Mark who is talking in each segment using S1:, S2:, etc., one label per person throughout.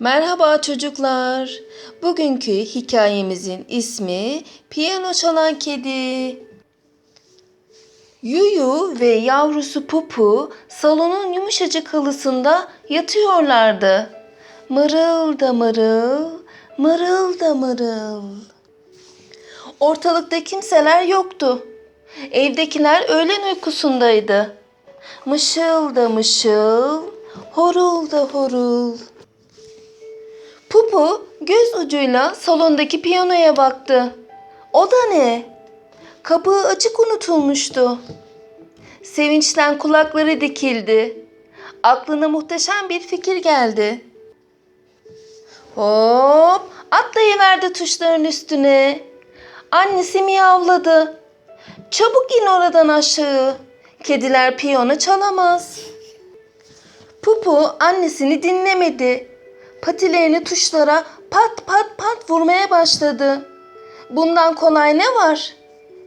S1: Merhaba çocuklar. Bugünkü hikayemizin ismi Piyano Çalan Kedi. Yuyu ve yavrusu Pupu salonun yumuşacık halısında yatıyorlardı. Mırıl da mırıl, mırıl da mırıl. Ortalıkta kimseler yoktu. Evdekiler öğlen uykusundaydı. Mışıl da mışıl, horul da horul. Pupu göz ucuyla salondaki piyanoya baktı. O da ne? Kapağı açık unutulmuştu. Sevinçten kulakları dikildi. Aklına muhteşem bir fikir geldi. Hop atlayıverdi tuşların üstüne. Annesi miyavladı. Çabuk in oradan aşağı. Kediler piyano çalamaz. Pupu annesini dinlemedi. Patilerini tuşlara pat pat pat vurmaya başladı. Bundan kolay ne var?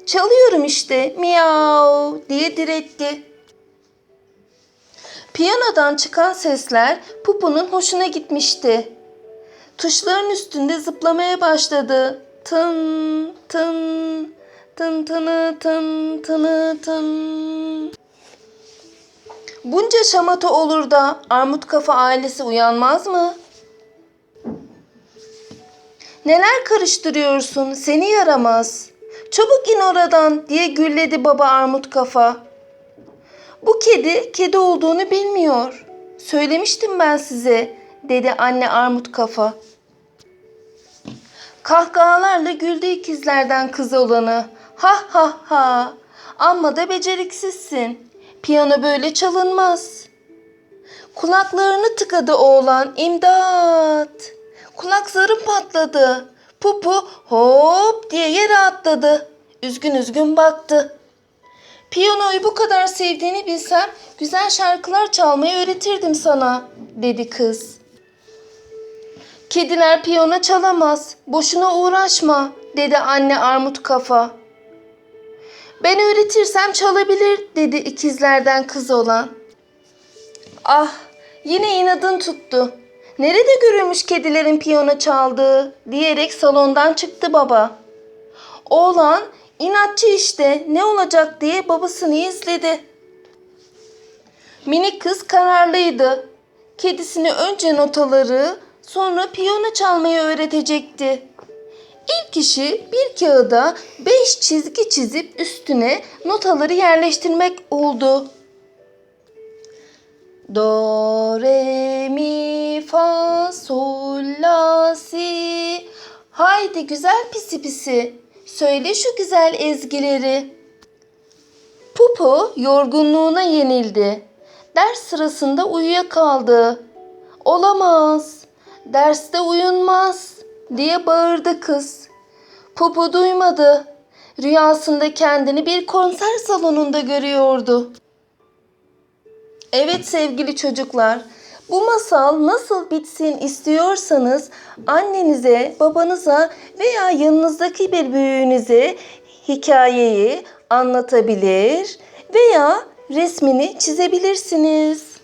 S1: Çalıyorum işte miyav diye diretti. Piyanodan çıkan sesler Pupu'nun hoşuna gitmişti. Tuşların üstünde zıplamaya başladı. Tın tın tın tını tın tını tın. Bunca şamata olur da armut kafa ailesi uyanmaz mı? Neler karıştırıyorsun seni yaramaz. Çabuk in oradan diye gürledi baba armut kafa. Bu kedi kedi olduğunu bilmiyor. Söylemiştim ben size dedi anne armut kafa. Kahkahalarla güldü ikizlerden kız olanı. Ha ha ha. Amma da beceriksizsin. Piyano böyle çalınmaz. Kulaklarını tıkadı oğlan. İmdat. Kulak zarım patladı. Pupu hop diye yere atladı. Üzgün üzgün baktı. Piyanoyu bu kadar sevdiğini bilsem güzel şarkılar çalmayı öğretirdim sana dedi kız. Kediler piyano çalamaz. Boşuna uğraşma dedi anne armut kafa. Ben öğretirsem çalabilir dedi ikizlerden kız olan. Ah yine inadın tuttu. Nerede görülmüş kedilerin piyano çaldığı diyerek salondan çıktı baba. Oğlan inatçı işte ne olacak diye babasını izledi. Minik kız kararlıydı. Kedisine önce notaları sonra piyano çalmayı öğretecekti. İlk işi bir kağıda beş çizgi çizip üstüne notaları yerleştirmek oldu. Do, re, mi, fa, sol, la, si. Haydi güzel pisi pisi. Söyle şu güzel ezgileri. Pupu yorgunluğuna yenildi. Ders sırasında uyuyakaldı. Olamaz. Derste uyunmaz diye bağırdı kız. Pupu duymadı. Rüyasında kendini bir konser salonunda görüyordu. Evet sevgili çocuklar, bu masal nasıl bitsin istiyorsanız annenize, babanıza veya yanınızdaki bir büyüğünüze hikayeyi anlatabilir veya resmini çizebilirsiniz.